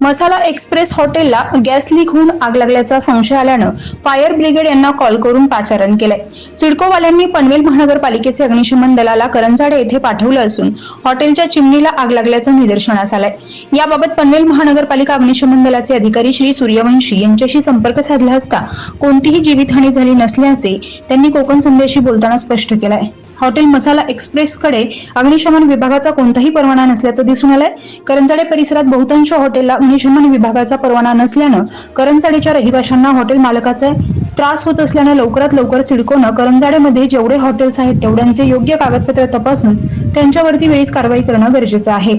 मसाला express हॉटेलला gas leak होऊन आग लागल्याचा संशय आल्यानं फायर ब्रिगेड यांना कॉल करून पाचारण केलंय. सिडकोवाल्यांनी पनवेल महानगरपालिकेचे अग्निशमन दलाला करंजाडे येथे पाठवलं असून हॉटेलच्या चिमणीला आग लागल्याचं निदर्शनास आलंय. याबाबत पनवेल महानगरपालिका अग्निशमन दलाचे अधिकारी श्री सूर्यवंशी यांच्याशी संपर्क साधला असता कोणतीही जीवितहानी झाली नसल्याचे त्यांनी कोकण संदेशी बोलताना स्पष्ट केलंय. हॉटेल मसाला एक्सप्रेसकडे अग्निशमन विभागाचा कोणताही परवाना नसल्याचं दिसून आलंय. करंजाडे परिसरात बहुतांश हॉटेलला अग्निशमन विभागाचा परवाना नसल्यानं करंजाडेच्या रहिवाशांना हॉटेल मालकाचा त्रास होत असल्यानं लवकरात लवकर सिडकोनं करंजाडेमध्ये जेवढे हॉटेल्स आहेत तेवढ्यांचे योग्य कागदपत्र तपासून त्यांच्यावरती वेळीच कारवाई करणं गरजेचं आहे.